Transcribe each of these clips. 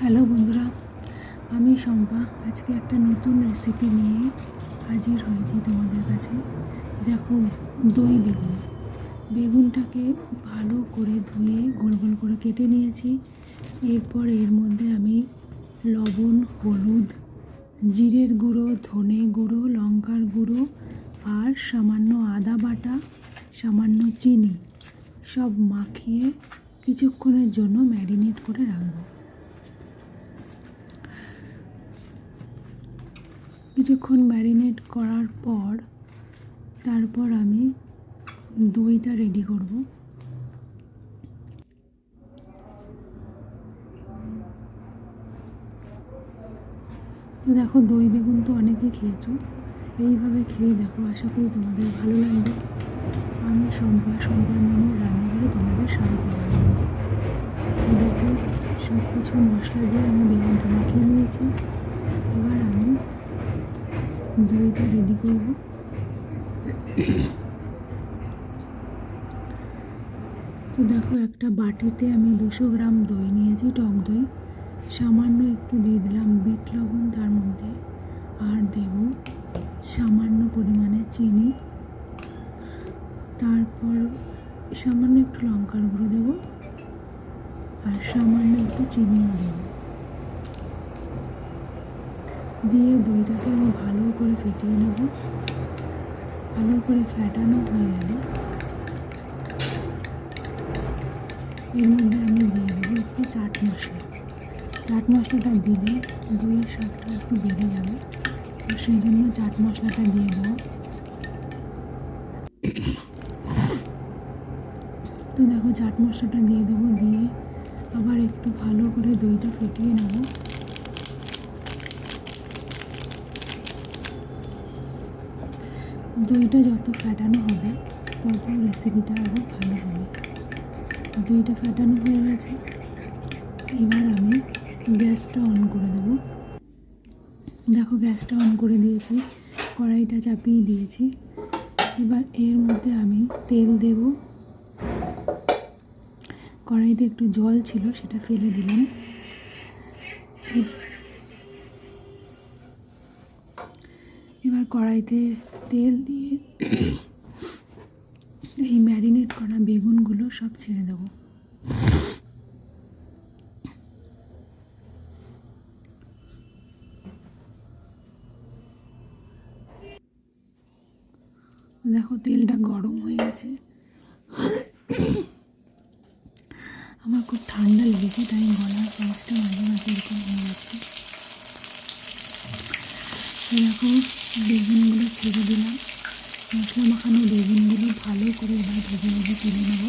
Hello বন্ধুরা, আমি শম্পা। আজকে একটা নতুন রেসিপি নিয়ে হাজির হয়েছি তোমাদের কাছে। দেখো, দই বেগুন। বেগুনটাকে ভালো করে ধুয়ে গোল গোল করে কেটে নিয়েছি। এরপর এর মধ্যে আমি লবণ, হলুদ, জিরের গুঁড়ো, ধনে গুঁড়ো, লঙ্কার গুঁড়ো আর সামান্য আদা বাটা, সামান্য চিনি সব মাখিয়ে কিছুক্ষণের জন্য ম্যারিনেট করে রাখব। কিছুক্ষণ ম্যারিনেট করার পর তারপর আমি দইটা রেডি করব। তো দেখো দই বেগুন তো অনেকেই খেয়েছো, এইভাবে খেয়ে দেখো, আশা করি তোমাদের ভালো লাগবে। আমি সম্পা সম্পার নামে রান্নাঘরে তোমাদের স্বাগত তো দেখো সব কিছু মশলা দিয়ে আমি বেগুনটা মাখিয়ে নিয়েছি। এবার আমি দইটা রেডি করব। তো দেখো, একটা বাটিতে আমি দুশো গ্রাম দই নিয়েছি, টক দই। সামান্য একটু দিয়ে দিলাম বিট লবণ, তার মধ্যে আর দেব সামান্য পরিমাণে চিনি। তারপর সামান্য একটু লঙ্কার গুঁড়ো দেবো আর সামান্য একটু চিনিও দেবো। দিয়ে দইটাকে আমি ভালো করে ফেটিয়ে নেব। ভালো করে ফেটানো হয়ে গেলে এর মধ্যে আমি দিয়ে দেবো একটু চাট মশলা। চাট মশলাটা দিলে দইয়ের স্বাদটা একটু বেড়ে যাবে। তো সেই জন্য চাট মশলাটা দিয়ে দেবো। তো দেখো, চাট মশলাটা দিয়ে দেবো, দিয়ে আবার একটু ভালো করে দইটা ফেটিয়ে নেব। দইটা যত ফাটানো হবে, তত রেসিপিটা আরও ভালো হবে। দইটা ফাটানো হয়ে গেছে। এবার আমি গ্যাসটা অন করে দেবো। দেখো, গ্যাসটা অন করে দিয়েছি, কড়াইটা চাপিয়ে দিয়েছি। এবার এর মধ্যে আমি তেল দেব। কড়াইতে একটু জল ছিল, সেটা ফেলে দিলাম। এবার কড়াইতে তেল দিয়ে এই ম্যারিনেট করা বেগুনগুলো সব ছেড়ে দেবো। দেখো তেলটা গরম হয়ে গেছে। আমার খুব ঠান্ডা লেগেছে, তাই গলার পাঁচটা মাঝে মাঝে এরকম হয়ে যাচ্ছে। এরকম বেগুনগুলো ছেড়ে দিলাম। মশলা মাখানো বেগুনগুলো ভালো করে এবার ভেজে ভেজে তুলে নেব।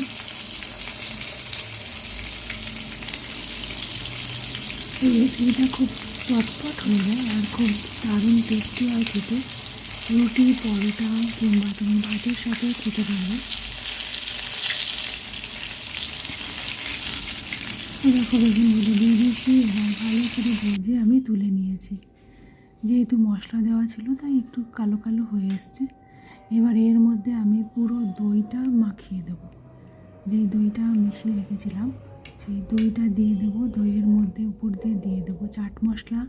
এই রেসিপিটা খুব চটপট হয়ে যায় আর খুব দারুণ টেস্টি হয় খেতে। রুটি, পরোটা কিংবা তুমি ভাতের সাথে খেতে পারবে। দেখো, বেগুনগুলো দিয়ে দিয়েছি। ভালো করে ভেজে আমি তুলে নিয়েছি। যেহেতু মশলা দেওয়া ছিল, তাই একটু কালো কালো হয়ে এসছে। এবার এর মধ্যে আমি পুরো দইটা মাখিয়ে দেব। যেই দইটা মিশিয়ে রেখেছিলাম, সেই দইটা দিয়ে দেবো। দইয়ের মধ্যে উপর দিয়ে দিয়ে দেবো চাট মশলা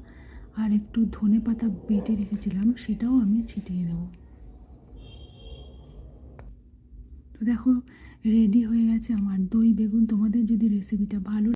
আর একটু ধনে পাতা বেটে রেখেছিলাম, সেটাও আমি ছিটিয়ে দেবো। তো দেখো, রেডি হয়ে গেছে আমার দই বেগুন। তোমাদের যদি রেসিপিটা ভালো